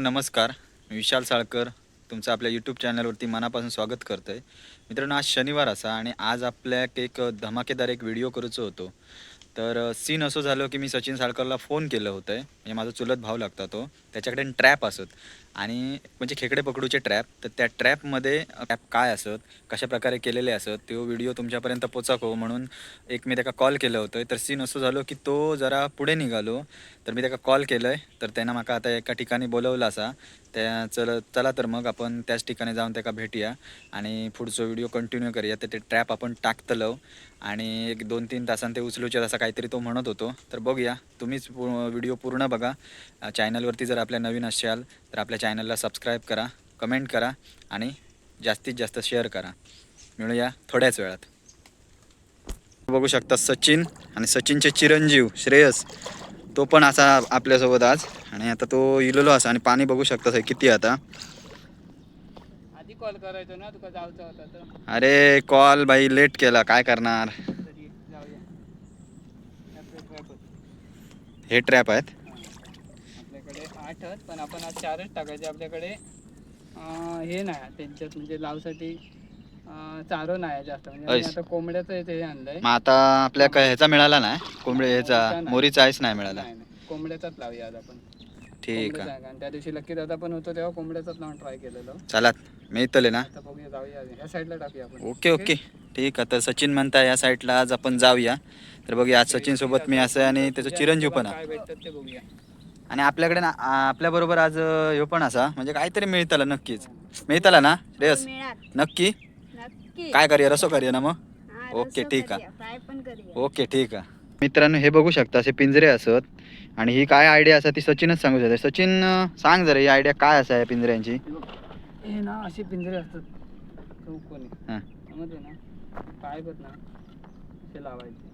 नमस्कार मी विशाल साळकर. तुमचं आपल्या यूट्यूब चॅनलवरती मनापासून स्वागत करतो आहे मित्रांनो आज शनिवार असा आणि आज आपल्याक एक धमाकेदार एक व्हिडिओ करूचो होतो. तर सीन असं झालं की मी सचिन साळकरला फोन केलं होतं. आहे म्हणजे माझा चुलत भाव लागता तो. त्याच्याकडे ट्रॅप असत. आणि म्हणजे खेकडे पकडूचे ट्रॅप तर त्या ट्रॅपमध्ये ट्रॅप काय असत कशा प्रकारे केलेले असत तो व्हिडिओ तुमच्यापर्यंत पोचाको म्हणून एक मी त्याला कॉल केलं होतं. तर सीन असं झालो की तो जरा पुढे निघालो. तर मी त्याला कॉल केलं आहे तर त्यानं माका आता एका ठिकाणी बोलवलं असा. त्या चल चला तर मग आपण त्याच ठिकाणी जाऊन त्याका भेटूया. आणि पुढचं व्हिडिओ कंटिन्यू करूया. तर ते ट्रॅप आपण टाकतलो. आणि एक दोन तीन तासांत ते उचलूचे असं काहीतरी तो म्हणत होतो. तर बघूया. तुम्हीच व्हिडिओ पूर्ण बघा. चॅनलवरती जर आपल्या नवीन असाल तर आपल्या चॅनलला सबस्क्राईब करा कमेंट करा आणि जास्तीत जास्त शेअर करा. मिळूया थोड्याच वेळात. बघू शकता सचिन आणि सचिनचे चिरंजीव श्रेयस तो पण असा आपल्यासोबत आज. आणि आता तो इलेलो असा आणि पाणी बघू शकता सर किती आता. आधी कॉल करायचो ना तुका जायचं होता तर. अरे कॉल बाई लेट केला काय करणार. हे ट्रॅप आहेत. आपल्याकडे आठ आहेत पण आपण आज चारच टाकायचे. आपल्याकडे हे नाही त्यांच्यात. म्हणजे लावसाठी चारो नाही जास्त. म्हणजे ऐस. आता कोंबड्याचं हे आणलंय. मग आता आपल्या काय ह्याचा मिळाला नाही? कोंबडी ह्याचा मोरीचा आईस नाही मिळाला. नाही, नाही. कोंबड्याचाच लावूया आज आपण. ठीक कोंबड्याचा आहे आहे. आणि त्या दिवशी लक्की दादा पण होतो तेव्हा कोंबड्याचाच लावून ट्राय केलेलं. चला मिळतले ना. आता बघूया जाऊया ह्या साईडला टाकूया आपण. Okay okay. ठीक आहे. तर सचिन म्हणता या साईडला आज आपण जाऊया. तर बघूया आज सचिन सोबत मी असं आहे आणि त्याचं चिरंजीव पण आहे. काय भेटतात ते बघूया. आणि आपल्याकडे ना आपल्या बरोबर आज ह्यो पण असा म्हणजे काहीतरी मिळतला नक्कीच. मिळतला ना रेस? नक्की? नक्की. काय करूया रसो करूया ना मग? ओके, ठीक आहे. ओके ठीक आहे. मित्रांनो हे बघू शकता असे पिंजरे असत. आणि ही काय आयडिया असा ती सचिनच सांगू शकते. सचिन सांग जरा ही आयडिया काय असा या पिंजऱ्यांची? हे ना असे पिंजरे असतात. चौकोनी. हां. ना पाय बघ ना असे लावायचे.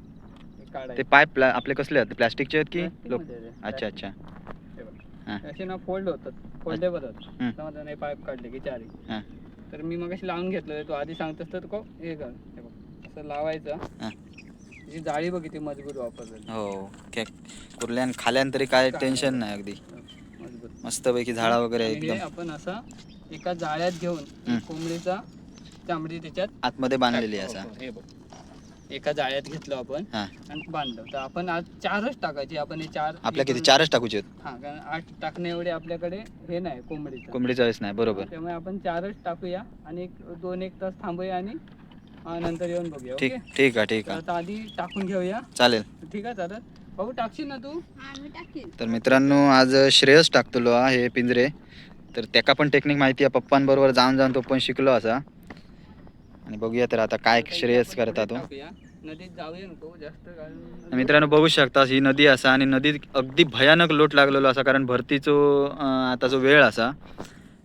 ते पाईप आपले कसले आहेत? प्लास्टिकचे आहेत की लोक ते. अच्छा अच्छा. हे. हां. असे ना फोल्ड होतात. फोल्डेबल हम्म. होतात समजा नाही पाईप काढले की चारी. हां. तर मी मग लावून घेतलं तू आधी सांगतोस तर को हे कर. हे बघ. असं लावायचं. हां. जी जाळी बघ किती मजबूत वापरलेली. हो. के कुर्ल्यान खाल्यान तरी काय टेन्शन नाही अगदी. मजबूत. मस्तपैकी झाडा वगैरे आणि हे एकदम. आपण असा एका जाळ्यात घेऊन हम्म. कोंबडीचा चामडी त्याच्यात आतमध्ये बांधलेली आहे हो, असा. हो, हे बघ. एका जाळ्यात घेतलं आपण हां. आणि बांधलं. तर आपण आज चारच टाकायची. आपण हे चार आपल्या किती? चारच टाकूचे आहेत? हा कारण आठ टाकणे एवढे आपल्याकडे हे नाही कोंबडीचं. कोंबडीचा वेळेस नाही बरोबर. त्यामुळे आपण चारच टाकूया आणि एक दोन एक तास थांबूया आणि नंतर येऊन बघूया ठीक ओके? ठीक आहे ठीक तर आहे. आता आधी टाकून घेऊया. चालेल. ठीक आहे चालेल. भाऊ टाकशील ना तू? हा मी टाकीन. तर मित्रांनो आज श्रेयस टाकतलो हा हे पिंजरे. तर त्याका पण टेक्निक माहिती आहे पप्पांबरोबर जाऊन जाऊन तो पण शिकलो असा. आणि बघूया तर आता काय श्रेयस करता तो टाकूया. नदीत जाऊया नको जास्त कारण मित्रांनो बघू शकता ही नदी असा आणि नदीत अगदी भयानक लोट लागलेलो असा कारण भरतीचो आता जो वेळ असा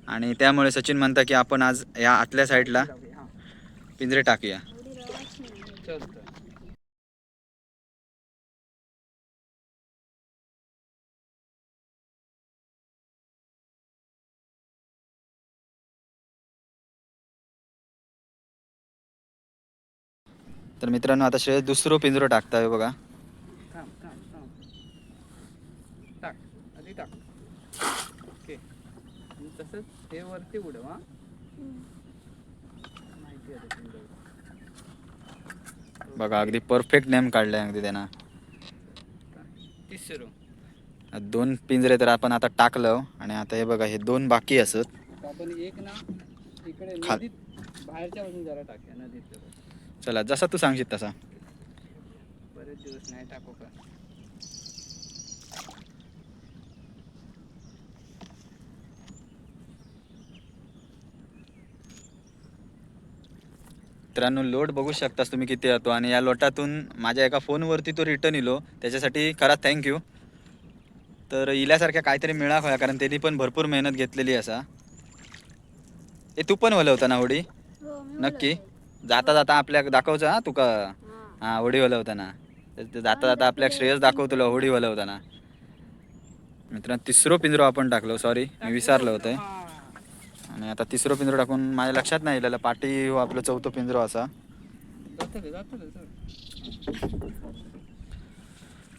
आणि त्यामुळे सचिन म्हणता की आपण आज या आतल्या साईडला हा. पिंजरे टाकूया तर मित्रांनो आता श्रेयस दुसरं पिंजरं टाकताय बघा. थांब थांब थांब. टाक आधी टाक. ओके. आणि तसंच हे वरती उडव हा. माहिती आहे तुमच्या बघा अगदी परफेक्ट नेम काढलाय अगदी त्यांना. तिसरं. दोन पिंजरे तर आपण आता टाकलं आणि आता हे बघा हे दोन बाकी असत. आता आपण एक ना इकडे खाल. नदीत बाहेरच्या बाजून जरा टाकूया नदीत चला जसा तू सांगशील तसा. बरेच दिवस नाही टाकू का? मित्रांनो लोट बघू शकतास तुम्ही किती येतो आणि या लोटातून माझ्या एका फोनवरती तो रिटर्न इलो. त्याच्यासाठी खरा थँक्यू तर इल्यासारख्या काहीतरी मिळा होया कारण त्यांनी पण भरपूर मेहनत घेतलेली असा. ए तू पण होता ना होडी? हो नक्की. जाता जाता आपल्या दाखवचा हा तुका हा. होडी ना तर ते जाता जाता आपल्या श्रेयस दाखवतो होडी ना मित्रांनो तिसरो पिंजरो आपण टाकलो सॉरी मी विसरलो होतं हा. आणि आता तिसरो पिंजरो टाकून माझ्या लक्षात नाही आलेलं पाठी हो आपलं चौथं पिंजरो असा.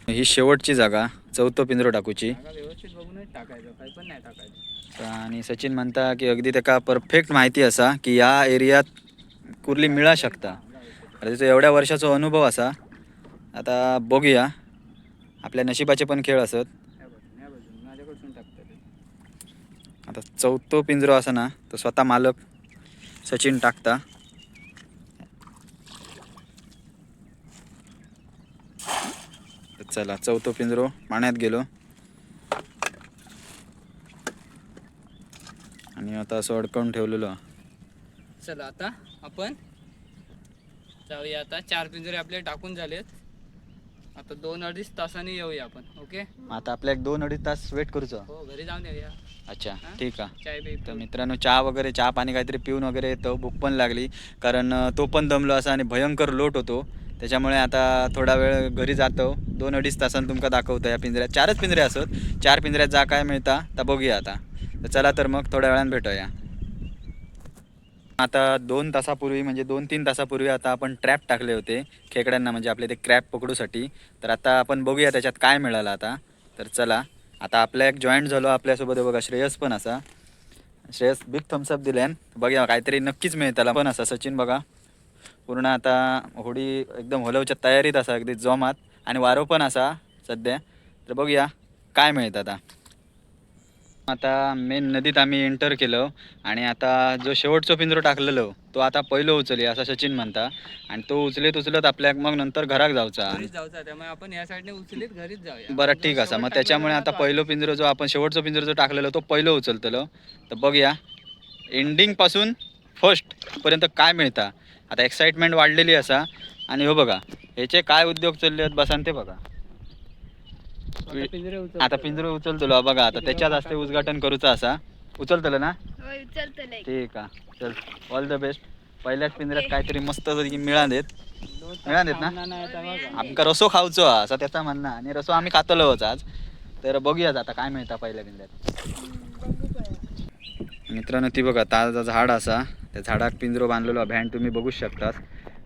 ही शेवटची जागा चौथो पिंजरो टाकूची जागा व्यवस्थित बघूनच टाकायचं काही पण नाही टाकायचं आणि सचिन म्हणता की अगदी त्याका परफेक्ट माहिती असा की या एरियात कुर्ली मिळा शकता. आता एवढ्या वर्षाचा अनुभव असा. आता बघूया. आपल्या नशिबाचे पण खेळ असत. आता चौथो पिंजरो असा ना तो स्वतः मालक सचिन टाकता. चला चौथो पिंजरो पाण्यात गेलो. आणि आता असं अडकवून ठेवलेलो. चला आता आपण जाऊया आता. चार पिंजरे आपले टाकून झालेत. आता दोन अडीच तासांनी येऊया आपण ओके? आता आपल्या एक दोन अडीच तास वेट करूचो. हो घरी जाऊन येऊया. अच्छा? ठीक आहे. चाय बी तर मित्रांनो चहा वगैरे चहा पाणी काहीतरी पिऊन वगैरे येतो भूक पण लागली. कारण तो पण दमलो असा आणि भयंकर लोट होतो. त्याच्यामुळे आता थोडा वेळ घरी जातो. दोन अडीच तासांनी तुमका दाखवतो या पिंजऱ्यात. चारच पिंजरे असत. चार पिंजऱ्यात जा काय मिळता तर बघूया आता. तर चला तर मग थोड्या वेळानं भेटूया. आता दोन तासापूर्वी म्हणजे दोन तीन तासापूर्वी आता आपण ट्रॅप टाकले होते खेकड्यांना म्हणजे आपले ते क्रॅप पकडूसाठी. तर आता आपण बघूया त्याच्यात काय मिळालं आता. तर चला आता आपल्या एक जॉईंट झालो आपल्यासोबत बघा श्रेयस पण असा. श्रेयस बिग थम्सअप दिल्यान. बघूया काहीतरी नक्कीच मिळताला पण असा. सचिन बघा. पूर्ण आता होडी एकदम हलवच्या तयारीत असा अगदी जोमात. आणि वारो पण असा सध्या. तर बघूया काय मिळतं आता. आता मेन नदीत आम्ही एंटर केलं आणि आता जो शेवटचो पिंजरो टाकलेलो तो आता पहिलं उचली असा सचिन म्हणता. आणि तो उचलत उचलत आपल्याक मग नंतर घराक जाऊचा. त्यामुळे आपण या साईडने उचलीत घरीच जाऊया. बरं ठीक असा मग त्याच्यामुळे आता पहिलो पिंजरो जो आपण शेवटचा पिंजरो जो टाकलेलो तो पहिलं उचलतलो. तर बघूया. एंडिंगपासून फर्स्ट पर्यंत काय मिळता? आता एक्साइटमेंट वाढलेली असा. आणि हो बघा ह्याचे काय उद्योग चालले आहेत? बसान ते बघा. आता पिंजरे उचलतो. बघा आता त्याच्यात असते उद्घाटन करूचा असा. उचलतलो ना? ठीक आहे. चल ऑल द बेस्ट पहिल्याच पिंजऱ्यात काहीतरी मस्त मिळालेत. दोन तास मिळालेत ना? आमका रसो खाऊचो असं त्याचा म्हणणं. आणि रसो आम्ही खातलोच आज. तर बघूयाच आता काय मिळतं पहिल्या पिंजऱ्यात. मित्रांनो ती बघा ताजा झाड असा. त्या झाडाक पिंजरो बांधलेलो भॅन तुम्ही बघूच शकतात.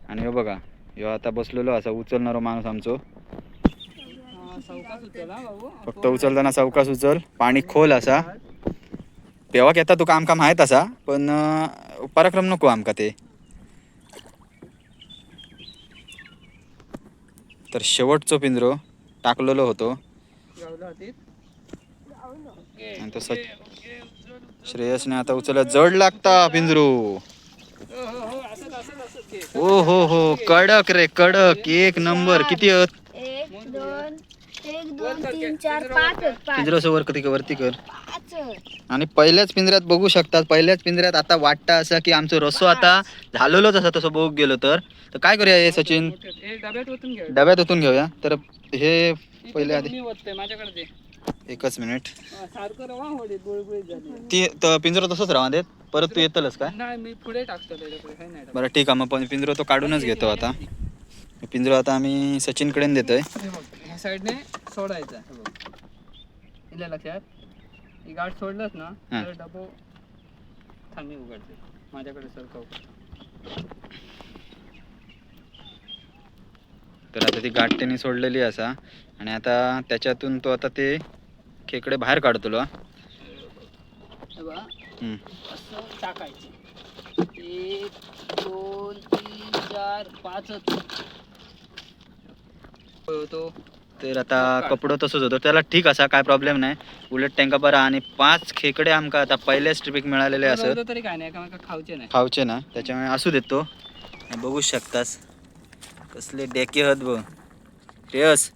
आणि हो बघा ह्यो आता बसलेलो असा. उचलणारो माणूस आमचो हा, सावकाश उचल हा भाऊ फक्त उचलताना चौकास उचल. पाणी खोल असा. पेवाक येता तुका आमका माहीत असा पण पराक्रम नको आमका ते. तर शेवटचो पिंजरो टाकलेलो होतो. आणि तो. श्रेयसने आता उचलत जड लागता पिंजरो. हो, हो, हो. ओ हो हो कडक रे कडक. एक नंबर किती एक वर दोन तीन चार पाच वर कर. आहेत, पाच. पिंजरो वर कधी वरती कर. पाच आहेत. आणि पहिल्याच पिंजऱ्यात बघू शकतात पहिल्याच पिंजऱ्यात आता वाटतं असं की आमचं रसो आता झालेलोच असा तसं बघू गेलो तर. तर काय करूया हे सचिन? हे डब्यात ओतून घे डब्यात ओतून घेऊया. तर हे पहिले आधी मी ओतते माझ्याकडे दे. एकच मिनिट. हा, सारखं रवा होडीत बुळबुळीत झाली. ती त- पिंजरो तसंच राहा देत परत तू येतलच काय? नाही मी पुढे टाकतो त्याच्याकडे काही नाही टाकत. बरं ठीक आहे मग पण पिंजरो तो काढूनच घेतो आता. पिंजरो आता आम्ही सचिनकडे देतोय हे बघ, साईडने सोडायचं हे बघ. इथल्या लक्षात? ही गाठ सोडलंस ना हा. तर डबो थांबी उघडते. माझ्याकडे सरकव तर आता ती गाठ्याने सोडलेली असा. आणि आता त्याच्यातून तो आता ते खेकडे बाहेर काढतो हा. बघा. हम्म. असं टाकायचं. एक दोन तीन चार पाचच. होतो तर आता कपडो तसंच होतो. त्याला ठीक असा काय प्रॉब्लेम नाही. उलट त्यांका बरा आणि पाच खेकडे आमका आता पहिल्याच ट्रिपीक मिळालेले असत तरी काय नाही खाऊचे नाही. खावचे ना. त्याच्यामुळे असू देतो आणि बघू शकतास कसले डेके हत बघ. श्रेयस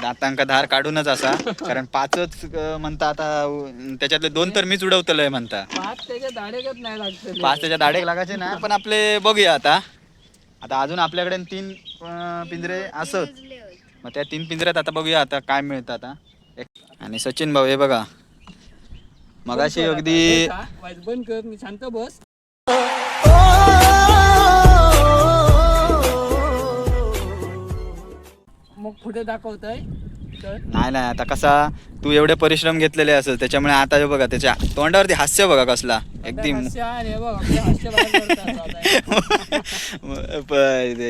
दातांका धार काढूनच असा. कारण पाचच म्हणता आता त्याच्यातले दोन तर मीच उडवतलोय म्हणता. पाच त्याच्या दाढेगत नाही लागत पाच त्याच्या दाढे लागायचे ना. पण आपले बघूया आता. आता अजून आपल्याकडे तीन पिंजरे असत. मग त्या तीन पिंजऱ्यात आता बघूया आता काय मिळतं आता. आणि सचिन भाऊ हे बघा. मगाशी अगदी बंद कर मी शांत बस. मग पुढे दाखवतोय. नाही नाही आता कसा तू एवढे परिश्रम घेतलेले असेल त्याच्यामुळे आता हे बघा त्याच्या तोंडावरती हास्य बघा कसला. एकदम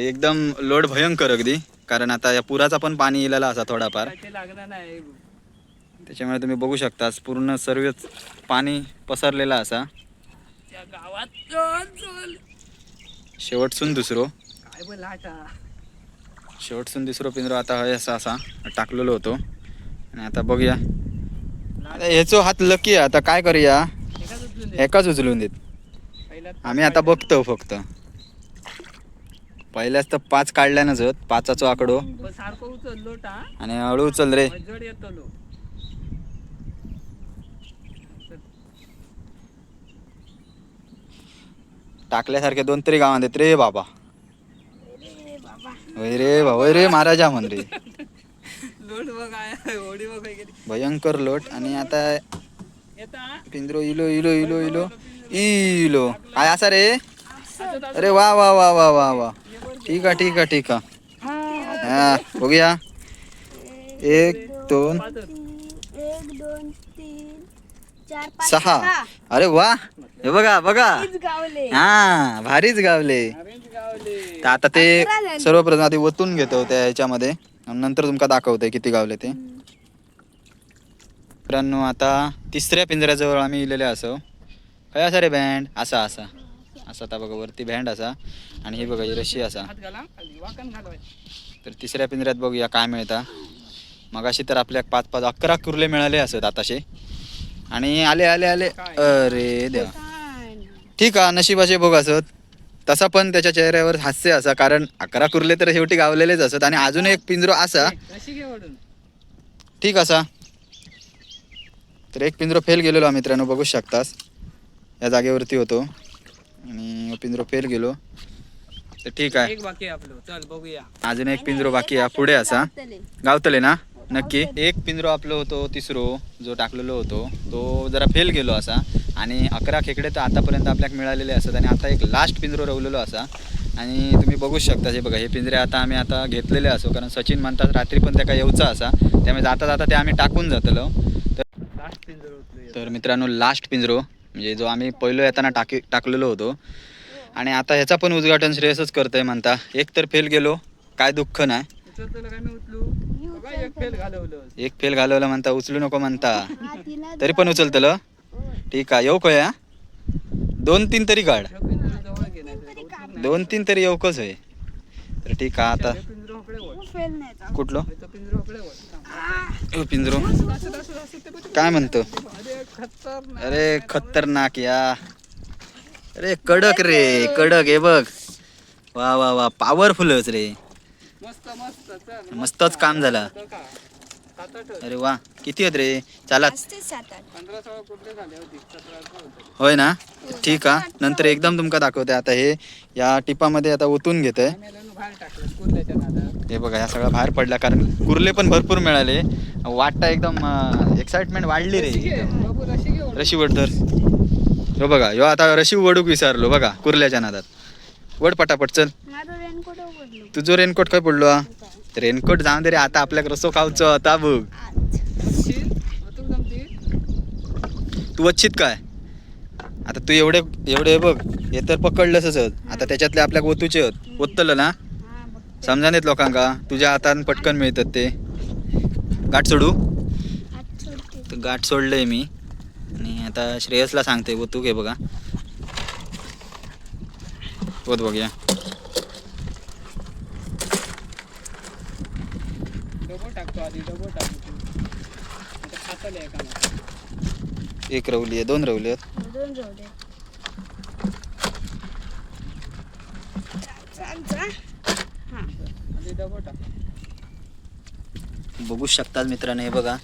एकदम लोड भयंकर अगदी. कारण आता या पुराचा पण पाणी इलेला असा थोडाफार. त्याच्यामुळे तुम्ही बघू शकता पूर्ण सर्वच पाणी पसरलेला असा. शेवटसून दुसरो. शेवटसून दुसरो पिंजरो आता हय असा असा टाकलेलो होतो. आणि आता बघूया. आता ह्याचो हात लकी आता काय करूया? एकाच उचलून देत. आम्ही आता बघतो फक्त. पहिल्याच तर पाच काढल्यानच होत पाचाचो आकडो. आणि हळू उचल रे. जड येतलो टाकल्यासारखे दोन तरी गावात आहेत रे बाबा. होय रे होय रे महाराजा म्हण रे. भयंकर लोट. आणि आता येता? पिंजरो इलो इलो इलो इलो. इलो. काय असा रे. अरे वा वा वा वा वा वा. ठीक आहे ठीक आहे ठीक आहे. हा बघूया. एक दोन पाच होत. एक दोन तीन चार पाच सहा. अरे वा हे बघा बघा. गावले. हा भारीच गावले. तर आता ते. सर्वप्रथम आधी ओतून घेतो त्या ह्याच्यामध्ये नंतर तुमका दाखवतोय किती गावले ते. मित्रांनो आता तिसऱ्या पिंजऱ्याजवळ आम्ही इलेले असो. काय असा रे बँड असा असा. असा आता बघा वरती बँड असा आणि हे बघा ही रशी असा. तर तिसऱ्या पिंजऱ्यात बघूया काय मिळता. मगाशी तर आपल्या पाच पाच अकरा कुर्ले मिळाले असत आताशे. आणि आले आले आले. अरे देवा. ठीक आहे नशिबाचे बघ असत. तसा पण त्याच्या चेहऱ्यावर हास्य असा कारण अकरा कुर्ले तर शेवटी गावलेलेच असत. आणि अजून एक पिंजरो असा. ठीक असा. तर एक पिंजरो फेल गेलेलो मित्रांनो बघू शकतास. या जागेवरती होतो. आणि पिंजरो फेल गेलो. तर ठीक आहे. एक बाकी आहे आपलं. चल बघूया. अजून एक पिंजरो बाकी आहे. पुढे असा. गावतले ना? नक्की. एक पिंजरो आपलं होतो तिसरो जो टाकलेलो होतो. तो जरा फेल गेलो असा. आणि अकरा खेकडे तर आतापर्यंत आपल्याक मिळालेले असतात आणि आता एक लास्ट पिंजरो रवलेलो असा. आणि तुम्ही बघू शकता हे बघा हे पिंजरे आता आम्ही आता घेतलेले असो कारण सचिन म्हणतात रात्री पण त्या येऊचा असा. त्यामुळे जाता जाता ते आम्ही टाकून जातलो. तर लास्ट पिंजर तर मित्रांनो लास्ट पिंजरो. म्हणजे जो आम्ही पहिलो येताना टाकी टाकलेलो होतो. आणि आता ह्याचा पण उद्घाटन श्रेयसच करतोय म्हणता. एक तर फेल गेलो काय दुःख नाही. उचलतो काय मी उचलू बघा एक फेल घालवलं एक फेल घालवलं म्हणता उचलू नको म्हणता. तरी पण उचलतलं. ठीक आहे येऊ कया दोन तीन तरी काढ. दोन तीन तरी येऊकच आहे तर ठीक आहे आता. कुठलो? पिंजरो. काय म्हणतो? अरे खतरनाक. या. अरे कडक रे कडक हे बघ. वा वा वा पॉवरफुलच रे. मस्तच काम झालं. अरे वा किती आहेत रे? चालात सात आठ. होते? होते. होय ना? ठीक आहे नंतर एकदम तुमका दाखवते. आता हे या टिपामध्ये आता ओतून घेत हे बघा ह्या सगळं बाहेर पडला कारण कुर्ले पण भरपूर मिळाले. वाटता एकदम एक्साइटमेंट वाढली रे. रशी एकदम वड धर. हो बघा ह्यो आता रशी वडूक विसरलो बघा कुर्ल्याच्या नादात. वड पटापट चल. माझं रेनकोट तुझं रेनकोट काय पडलो हा रेनकोट जाऊन दे रे आता आपल्याक रसो खाऊचो आता बघ. तू वच्छित काय? आता तू एवढे एवढे बघ हे तर पकडलंच आता त्याच्यातले आपल्याक ओतूचे आहेत. ओतलं ना? समजा नाहीत लोकांका? तुझ्या हातान पटकन मिळतात ते. गाठ सोडू? तर गाठ सोडलंय मी. आणि आता श्रेयसला सांगते. ओतू घे बघा. ओत बघूया. या टाकतो आधी डबो टाकतो एका रवली आहे दोन रवली आहेत. दोन. हा. टाक. बघू शकतात मित्रांनो हे बघा.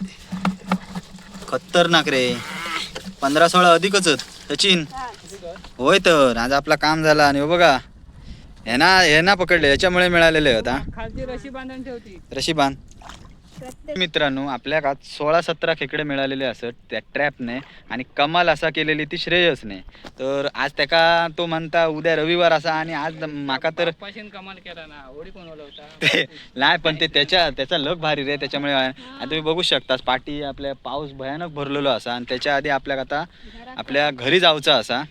खतरनाक रे. पंधरा सोळा अधिकच आहेत. सचिन. हा. होय तर आज आपला काम झाला आणि हो बघा. हे ना हे ना पकडले याच्यामुळे मिळालेले होता रशी बांधून ठेवती. रशी बांध. प्रत्येक मित्रांनो आपल्या आज सोळा सतरा खेकडे मिळालेले असत त्या ट्रॅपने आणि कमाल असा केलेली ती श्रेयसने. तर आज त्याका तो म्हणता उद्या रविवार असा आणि आज माका तर पाशीन कमाल केला ना कोण ते नाही पण ते त्याच्या त्याचा लग भारी रे त्याच्यामुळे आता तुम्ही बघू शकता पाठी आपल्या पाऊस भयानक भरलेलो असा आणि त्याच्या आधी आपल्याक आता आपल्या घरी जायचं असा.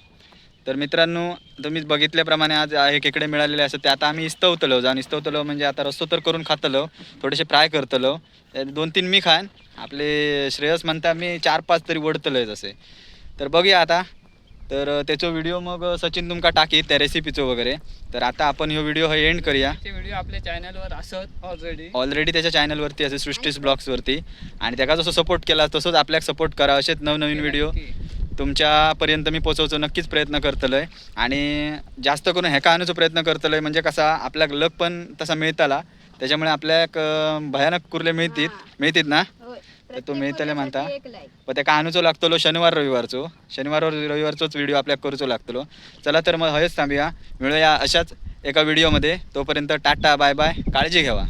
तर मित्रांनो तुम्ही बघितल्याप्रमाणे आज हे खेकडे मिळालेले असतात ते आता आम्ही इस्तवतलो. जाऊन इस्तवतलो म्हणजे आता रस्तो तर करून खातलो थोडेसे फ्राय करतलो. दोन तीन मी खान आपले श्रेयस म्हणता मी चार पाच तरी ओढतलोय तसे तर बघूया आता. तर त्याचो व्हिडिओ मग सचिन तुमका टाकीत त्या रेसिपीचो वगैरे. तर आता आपण ह्यो व्हिडिओ हा एंड करूया. व्हिडिओ आपल्या चॅनलवर असत ऑलरेडी ऑलरेडी त्याच्या चॅनलवरती असे सृष्टीस ब्लॉग्सवरती आणि त्याचा जसं सपोर्ट केला तसंच आपल्याक सपोर्ट करा असेच नवनवीन व्हिडिओ. तुमच्यापर्यंत मी पोचवतो नक्कीच प्रयत्न करतलोय. आणि जास्त करून ह्याका आणूचो प्रयत्न करतलोय म्हणजे कसा आपल्याक लक पण तसा मिळताला. त्याच्यामुळे आपल्याक भयानक कुर्ले मिळतील मिळतील ना? तर तो मिळतले म्हणता. पण त्याका आणूचो लागतलो शनिवार रविवारचो. शनिवार रविवारचोच व्हिडिओ आपल्याक करूचो लागतलो. चला तर मग हयच थांबूया. मिळूया अशाच एका व्हिडिओमध्ये. तोपर्यंत टाटा बाय बाय. काळजी घ्यावा.